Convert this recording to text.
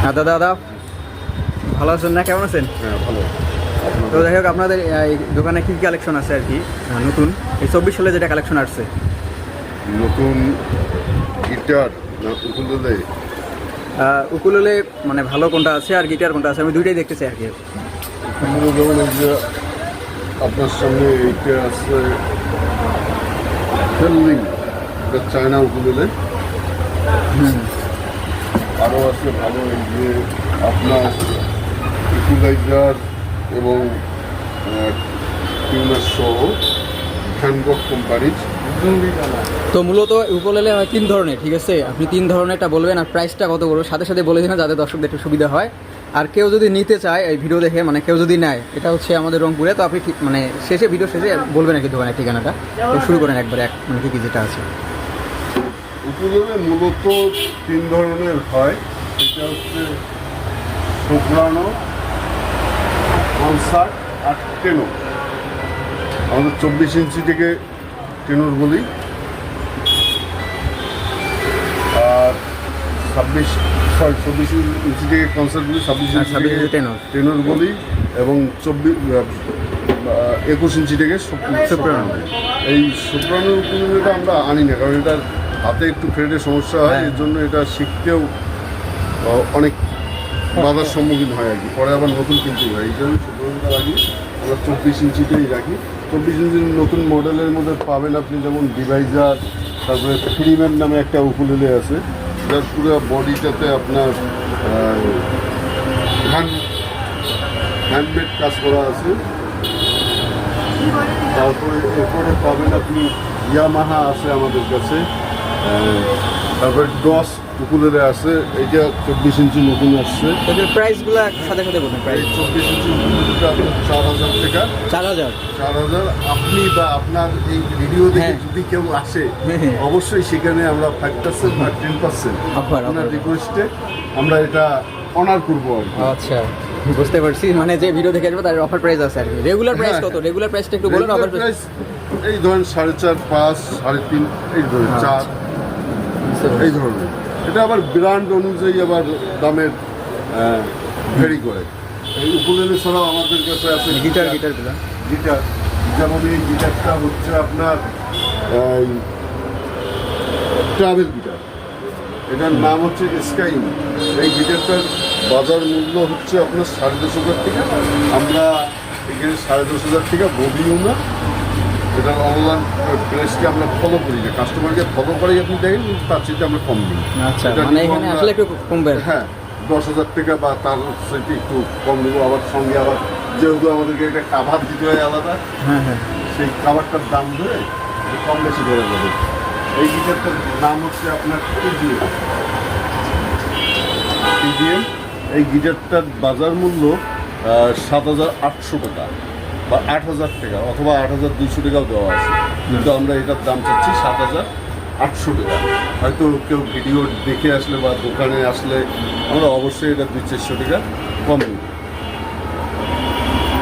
হ্যাঁ দাদা দাদা। ভালো আছেন না? কেমন আছেন? হ্যাঁ ভালো। তো যাই হোক আপনাদের এই দোকানে কী কালেকশন আছে আর কি? নতুন? এই চব্বিশ সালে যেটা কালেকশন আসছে। নতুন গিটার উকুলেলে? উকুললে মানে ভালো কোনটা আছে আর গিটার কোনটা আছে? আমি দুইটাই দেখতে চাই আর কি। আপনার সামনে এইটা আছে চায়না উকুলেলে। আরও আছে ভালো এই যে আপনার ইকুলাইজার এবং টিউনার সহ তো মূলত উকুলেলে হয় তিন ধরনের, ঠিক আছে? আপনি তিন ধরনেরটা বলবেন আর প্রাইসটা কত বলব, সাথে সাথে বলে দিন যাতে দর্শকদের একটু সুবিধা হয়। আর কেউ যদি নিতে চায় এই ভিডিও দেখে মানে কেউ যদি নেয়, এটা হচ্ছে আমাদের রংপুরে, তো আপনি ঠিক মানে শেষে ভিডিও শেষে বলবেন আর কি দোকানের ঠিকানাটা। তো শুরু করেন একবার, এক মানে কী কী যেটা আছে। উপযোগে মূলত তিন ধরনের হয়। সেটা হচ্ছে সোপ্রানো কনসার্ট আর টেনো আমাদের চব্বিশ ইঞ্চি থেকে টেনোর বলি আর ছাব্বিশ সরি চব্বিশ ইঞ্চি থেকে কনসার্ট বলি ছাব্বিশ ইঞ্চি 26 থেকে টেনোর। বলি এবং চব্বিশ একুশ ইঞ্চি থেকে। এই সোপ্রানোর উপযোগটা আমরা আনি না কারণ এটার হাতে একটু ফ্রেডের সমস্যা হয় হ্যাঁ। এর জন্য এটা শিখতেও অনেক বাধার সম্মুখীন হয় আর কি। পরে আবার নতুন কিনতে হয়। এই জন্য রাখি আমরা চব্বিশ ইঞ্চিতেই রাখি। চব্বিশ ইঞ্চির নতুন মডেলের মধ্যে পাবেন আপনি যেমন ডিভাইজার তারপরে ফ্রিম্যান নামে একটা উকুলেলে আছে। যার পুরো বডিটাতে আপনার হ্যান্ড হ্যান্ডমেড কাজ করা আছে। তারপরে এরপরে পাবেন আপনি ইয়ামাহা আছে আমাদের কাছে। তারপরে ডস উকুলেলে আছে এইটা চব্বিশ ইঞ্চি নতুন আসছে। এদের প্রাইসগুলো সাথে সাথে বলবেন এই প্রাইস চব্বিশ ইঞ্চি চার হাজার টাকা। চার হাজার। চার হাজার আপনি বা আপনার এই ভিডিও দেখে হ্যাঁ। যদি কেউ আসে হ্যাঁ, হ্যাঁ। অবশ্যই সেখানে আমরা ফাইভ পার্সেন্ট বা টেন পার্সেন্ট আপনার। রিকোয়েস্টে আমরা এটা অনার করব আচ্ছা বুঝতে পারছি। মানে যে ভিডিও দেখে আসবে তার অফার প্রাইস আছে আর কি। রেগুলার প্রাইস হ্যাঁ। কত? রেগুলার প্রাইসটা একটু বলুন অফার price এই ধরেন সাড়ে চার পাঁচ সাড়ে তিন এই ধরেন আচ্ছা। চার। এই ধরনের। এটা আবার ব্র্যান্ড অনুযায়ী আবার দামের ভেরি করে। এই উকুলেলে ছাড়াও আমাদের কাছে আছে গিটার গিটারগুলো গিটার যেমন এই গিটারটা হচ্ছে আপনার ট্রাভেল গিটার এটার নাম হচ্ছে স্কাইন এই গিটারটার বাজার মূল্য হচ্ছে আপনার সাড়ে দশ হাজার টাকা। আমরা এখানে সাড়ে দশ হাজার টাকা বলিও না এটা অনলাইন প্রেসকে আমরা ফলো করি না কাস্টমারকে ফলো করাই আপনি দেখেন তার চেয়ে আমরা কম দিই। আচ্ছা মানে। হ্যাঁ দশ হাজার টাকা বা তার সাথে একটু কম দেবো আবার সঙ্গে আবার যেহেতু আমাদেরকে একটা কাভার দিতে হয় আলাদা হ্যাঁ হ্যাঁ। সেই খাবারটার দাম ধরে কম বেশি করে যাবে এই গিটারটার নাম হচ্ছে আপনার টিডিএম টিডিএম এই গিটারটার বাজার মূল্য সাত হাজার আটশো টাকা। বা আট হাজার টাকা অথবা আট হাজার দুইশো টাকাও দেওয়া আছে। কিন্তু আমরা এটার দাম চাচ্ছি সাত হাজার আটশো টাকা। হয়তো কেউ ভিডিও দেখে আসলে বা দোকানে আসলে আমরা অবশ্যই এটা দুই চারশো টাকা কম